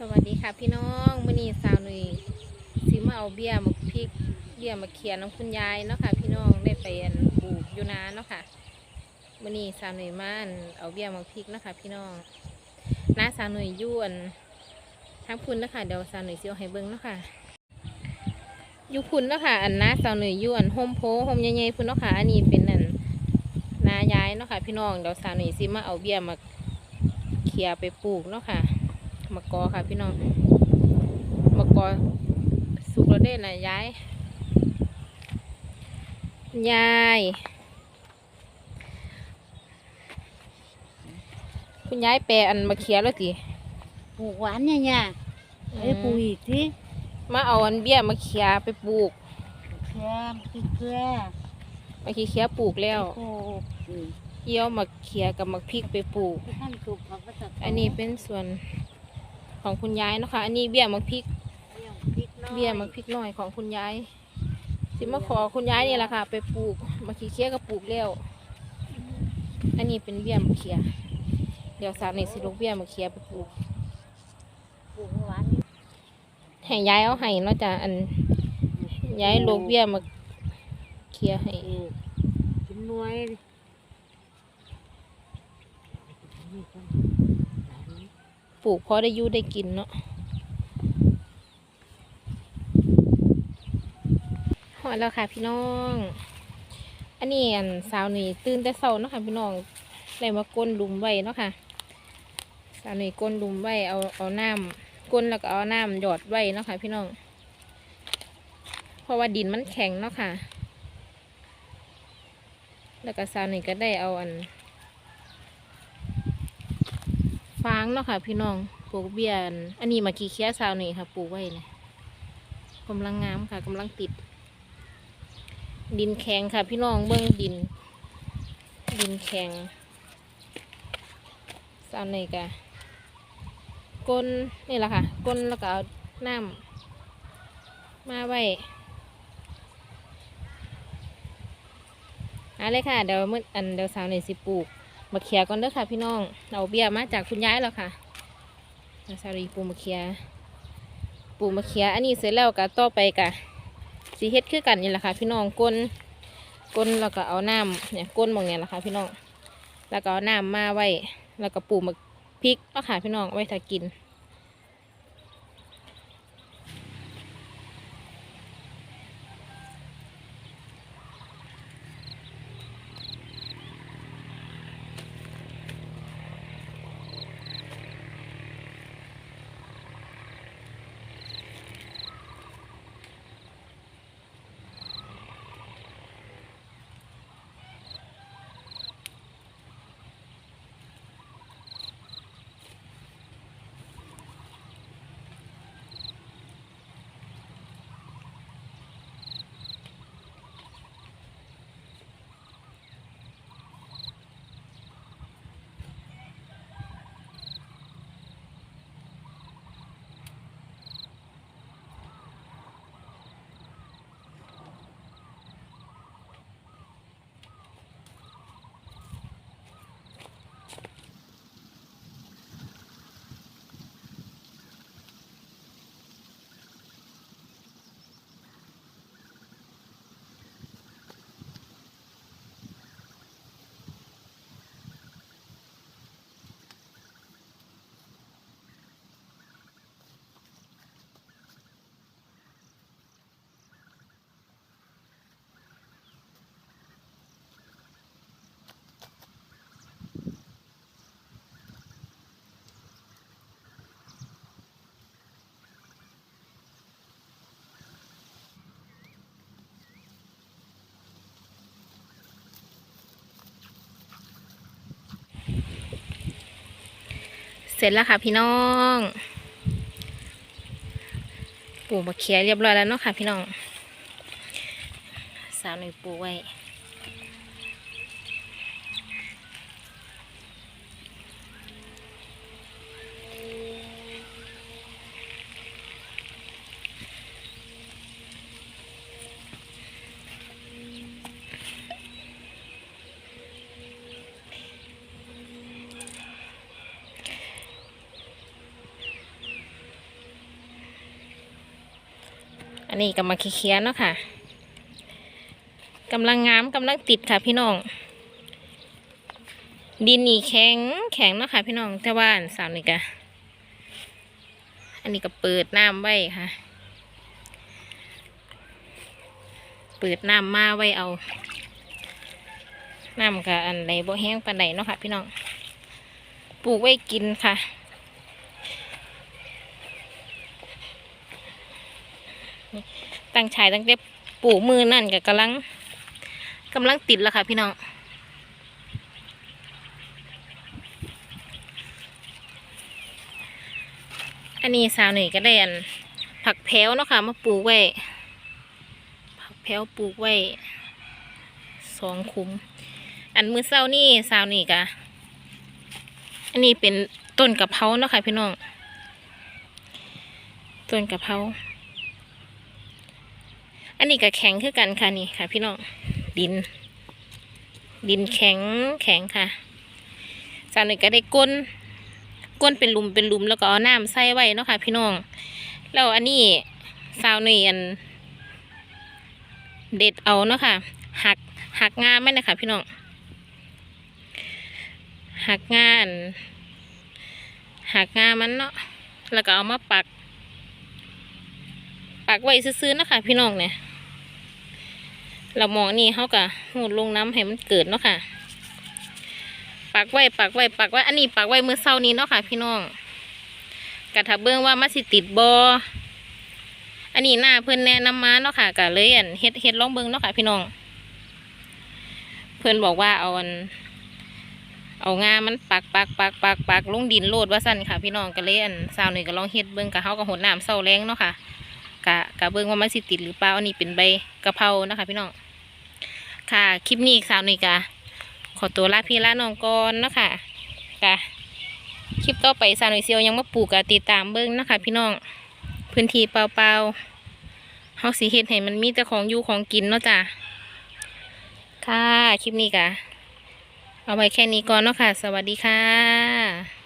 สวัสดีค่ะพี่น้องมื่อนี้สาวหนุ่ยซื้อมาเอาเบี้ยมาพริกเบี้ยมาเขียนน้องคุณยายเนาะค่ะ พี่น้องได้ไปปลูกอยู่นาเนาะค่ะมื่อนี้สาวหนุ่ยม่านเอาเบี้ยมาพริกเนาะค่ะ พี่น้องน้าสาวหนุ่ยอยวนทั้งพุ่นเนาะคะเดี๋ยวสาวหนุ่ยสิเอาให้เบิ้งเนาะค่ะอยู่พุ่นเนาะค่ะ อันน้าสาวหนุ่ยอยวนโฮมโพโฮมใหญ่ๆพุ่นเนาะค่ะอันนี้เป็นอันนายายเนาะค่ะ พี่น้องเดี๋ยวสาวหนุ่ยสิมาเอาเบี้ยมาเขียไปปลูกเนาะค่ะ มะกอค่ะพี่น้องมะกอสุกแล้วเด้นะยาย ยาย คุณยายแปลอันมาเขียแล้วสิปลูกหวานเนี่ยเนี่ยไอ้ปลูกอีกทีมาเอาอันเบี้ยมาเขียไปปลูกแค่ขี้เกลือมาเขียปลูกแล้วปลูกอืมเยี่ยวมาเขียกับมาพริกไปปลูกที่ท่านปลูกเขาก็จะอันนี้เป็นส่วน ของคุณยายเนาะคะอันนี้เบี้ยมะพริกเบี้ยพริก เบี้ยมะพริกน้อยของคุณยาย สิมาขอคุณยายนี่แหละค่ะ ไปปลูกมาขี้เคี้ยก็ปลูกแล้ว อันนี้เป็นเบี้ยมะเขียเดี๋ยวสาวในสิลูกเบี้ยมะเขียไปปลูกให้ยายเอาให้นาะจ้ะอันยายลูกเบี้ยมะเขียให้ปลูกกินหน่วยนี่ก่อนหวานนี่ ปลูกพอได้ยู่ได้กินเนาะหอดแล้วค่ะพี่น้อง อันนี้อันสาวนี่ตื่นแต่เช้าเนาะค่ะพี่น้องเลยมาก้นหลุมไว้เนาะค่ะ สาวนี่ก้นหลุมไว้เอาเอาน้ำก้นแล้วก็เอาน้ำหยอดไว้เนาะค่ะ พี่น้อง เพราะว่าดินมันแข็งเนาะค่ะ แล้วก็สาวนี่ก็ได้เอาอัน ฟางเนาะค่ะ พี่น้องปลูกเบียนอันนี้มากี่เคี้ยสาวนี่ค่ะปลูกไว้เนี่ยกำลังงามค่ะกำลังติด ดินแข็งค่ะ พี่น้องเบิ้องดิน ดินแข็งสาวนี่กะก้นนี่แหละค่ะก้นแล้วก็เอาน้ำมาไว้เอะไรค่ะ เดี๋ยวมื้ออันเดี๋ยวสาวนี่สิปลูก มะเขียก่อนเด้อค่ะ พี่น้องเอาเบี้ยมาจากคุณยายแล้วค่ะมาซารีปูมะเขียปูมะเขียอันนี้เสร็จแล้วก็ต่อไปกะสีเฮ็ดคือกันนี่แหละค่ะ พี่น้องก้นก้นแล้วก็เอาน้ำเนี่ยก้นมองเนี่ยแหละค่ะ พี่น้องแล้วก็เอาน้ำมาไว้ แล้วก็ปูมะพริกก็ค่ะพี่น้องไว้ถ้ากิน เสร็จแล้วค่ะพี่น้องปลูกมาเขียเรียบร้อยแล้วเนาะค่ะพี่น้อง สาวหนึ่งปลูกไว้ นนี้ก็มาเคลียร์ๆเนาะค่ะกำลังงามกำลังติดค่ะพี่น้อง ดินนี่แข็งแข็งเนาะค่ะพี่น้องแต่ว่าสาวนี่ก็อันนี้ก็เปิดน้ำไว้ค่ะ เปิดน้ำมาไว้เอาน้ำกับอันใดบ่แห้งปานใดเนาะค่ะพี่น้อง ปลูกไว้กินค่ะ ตั้งชายตั้งแต่ปลูกมือนั่นก็กำลังกำลังติดแล้วค่ะพี่น้องอันนี้สาวหน่ยก็ได้อันผักแพ้วเนาะค่ะมาปลูกไว้ ผักแพ้วปลูกไว้สองคุ้ม อันมือเศร้านี่สาวนี่กะอันนี้เป็นต้นกะเพราเนาะค่ะพี่น้อง ต้นกะเพรา อันนี้ก็แข็งคือกันค่ะนี่ค่ะ พี่น้องดิน ดินแข็งแข็งค่ะสาวนี่ก็ได้ก้นก้นเป็นลุมเป็นลุมแล้วก็เอาน้ำใส่ไว้เนาะค่ะ พี่น้องแล้วอันนี้สาวนี่อัน เด็ดเอาเนาะค่ะหักหักงาไหมนะคะพี่น้องหักงานหักงามันเนาะแล้วก็เอามาปัก ปักไว้ซื้อๆนะคะพี่น้องเนี่ยเรามองนี่เขากะหูดลงน้ำให้มันเกิดเนาะค่ะ ปักไว้ปักไว้ปักไว้อันนี้ปักไว้เมื่อเช้านี้เนาะค่ะ พี่น้องกะทับเบื้องว่ามัสิติดบออันนี้หน้าเพื่อนแนะนำมาเนาะค่ะกะเลยอันเฮ็ดเฮ็ดลองเบิ้งเนาะค่ะ พี่น้อง เพื่อนบอกว่าเอาอัน เอางามันปักปักปักปักปักลงดินโลดว่าสั่นค่ะ พี่น้องก็เลยอันสาวหน่อยก็ลองเฮ็ดเบิ้งกะเขาก็หดน้ำเศร้าแรงเนาะค่ะ กะกะเบิ้งว่ามันสิติดหรือเปล่าอันนี้เป็นใบกะเพรานะคะ พี่น้องค่ะคลิปนี้สาวหน่ยกะขอตัวลาพี่ลาน้องก่อนเนาะค่ะกะคลิปต่อไปสาวหน่อยเซียวยังมาปลูกกะติดตามเบิ้งนะคะ พี่น้องพื้นที่เปล่าๆเฮาสิเฮ็ดให้มันมีแต่ของอยู่ของกินเนาะจ้ะค่ะคลิปนี้กะเอาไว้แค่นี้ก่อนเนาะค่ะ สวัสดีค่ะ